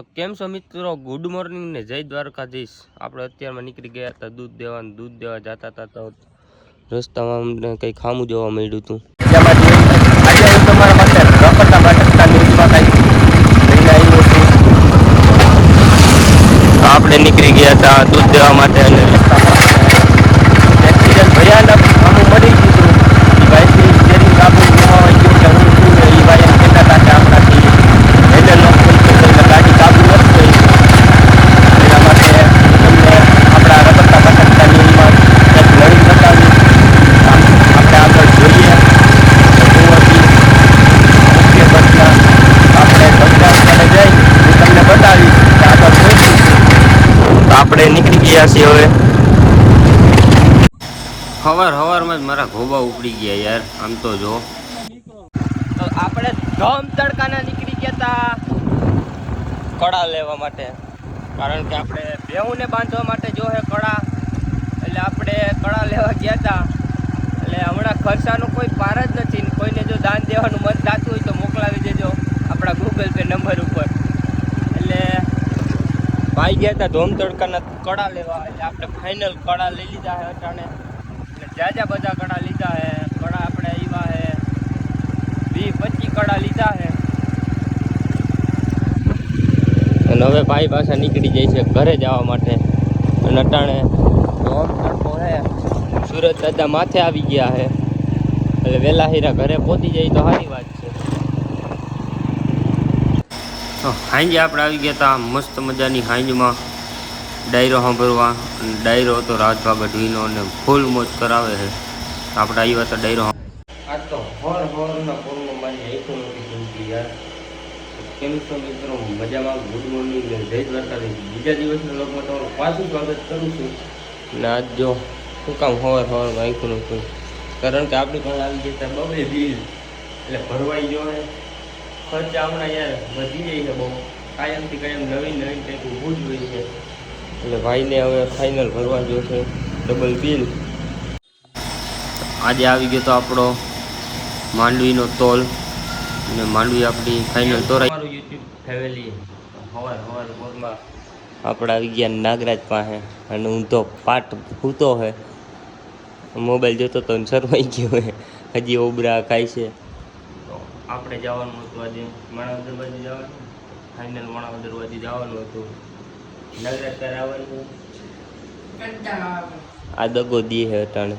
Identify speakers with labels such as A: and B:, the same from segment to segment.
A: તો કેમ છો મિત્રો? ગુડ મોર્નિંગ ને જય દ્વારકાધીશ. આપણે અત્યારમાં નીકળી ગયા હતા દૂધ દેવા દૂધ દેવા જતા હતા તો રસ્તામાં અમને કંઈ ખામું જોવા મળ્યું હતું આજે હું તમારા માટે રખડતા ભટકતા ન્યૂઝમાં કંઈક લઈને આવ્યો છું તો આપણે નીકળી ગયા હતા દૂધ દેવા માટે અને રસ્તામાં એક્સિડન્ટ ભયાનક આમ મરી ગયું હતું એ ભાઈથી સ્ટેરિંગ કાબુ ગુમાવાઈ ગયું કે હું શું ને એ ભાઈ એમ કહેતા હતા કે આપણાથી હેન્ડલ લોક થઈ ગયું એટલે ગાડી કાબુ નથી થઈ એના માટે તમને આપણા રખડતા ભટકતા ન્યૂઝમાં કંઈક લડી બતાવ્યું આમ આપણે આગળ જોઈએ તો શું હતી મુખ્ય ઘટના આપણે ઘટના સ્થળે જઈ હું તમને બતાવીશ કે આગળ શું થયું તો આપણે નીકળી ગયા છીએ હવે. હવાર હવારમાં જ મારા ઘોબા ઉપડી ગયા યાર આમ તો જો. તો આપણે ધમ તડકાના નીકળી ગયા હતા કડા લેવા માટે. કારણ કે આપણે બેહુને બાંધવા માટે જો હે કડા. એટલે આપણે કડા લેવા ગયા હતા એટલે હમણાં ખર્ચાનો કોઈ પાર જ નથી કોઈને જો દાન દેવાનું મન થતું હોય તો મોકલાવી દેજો આપણા ગૂગલ પે નંબર ઉપર એટલે ભાઈ ગયા હતા ધોમ તડકાના કડા લેવા, એટલે આપણે ફાઇનલ કડા લઈ લીધા છે અટાણે. એટલે જ્યાં બધા કડા લીધા હે, કડા આપણે આવ્યા હે. વીસ પચીસ કડા લીધા હે. અને હવે ભાઈ પાછા નીકળી જાય છે ઘરે જવા માટે. અને અટાણે ધોમ તડકો હે, સુરત દાદા માથે આવી ગયા હે. એટલે વહેલા હીરા ઘરે પહોંચી જાય તો સારી વાત છે. તો હાંજે આપણે આવી ગયા હતા મસ્ત મજાની હાંજમાં. ડાયરો સાંભળવા અને ડાયરો હતો રાજભા ગઢવીનો અને ફૂલ મોજ કરાવે છે. આપણે આવ્યા હતા ડાયરો આ તો હોર હોરના ફોનમાં મારી આંખો નથી યાર. કેમ છો મિત્રો મજામાં ગુડ મોર્નિંગ જય દ્વારકાધીશ. બીજા દિવસના લોકમાં તમારું પાછું સ્વાગત કરું છું. ને આજ જો શું કામ હોર હોરમાં આંખું નથી કારણ કે આપણે પણ આવી ગયા હતા બબે બિલ એટલે ભરવાઈ જો ને ખર્ચા હમણાં યાર વધી જાય છે બહુ. કાયમથી કાયમ નવી નવી કંઈક ઊભું જ હોય છે. એટલે ભાઈને હવે ફાઇનલ ભરવા જો છે ડબલ બિલ આજે આવી ગયો તો આપણો માંડવીનો તોલ. અને માંડવી આપણી ફાઇનલ તોરાઈ. મારું યુટ્યુબ ફેમિલી હવાર હવાર બોરમાં આપણે આવી ગયા નાગરાજ પાસે અને હું તો પાટ ભૂતો હે. મોબાઈલ જોતો તો સરવાઈ ગયો હે. હજી ઓબરા ખાય છે. આપણે જવાનું હતું આજે માણાવદર બાજુ જવાનું? ફાઇનલ માણાવદર બાજુ જવાનું હતું. નાગરાજ ક્યારે આવવાનું? આ દગો દી હે અટાણે.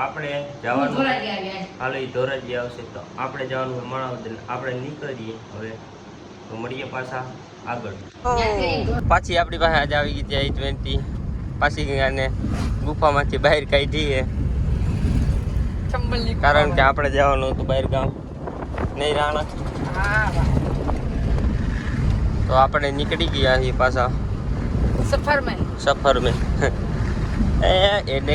A: આપણે જવાનું. હાલો એ ધોરાજી આવશે તો આપણે જવાનું હોય માણાવદર આપણે નીકળીએ હવે. તો મળીએ પાછા આગળ. પાછી આપણી પાસે આજે આવી ગઈ ત્યાં ટ્વેન્ટી. પાછી આને ગુફામાંથી બહાર કાઢીએ. કારણ કે આપણે જવાનું હતું બહાર ગામ નહીં રાણા? તો આપણે નીકળી ગયા છીએ પાછા.
B: સફર મેં
A: સફર મેં એ એને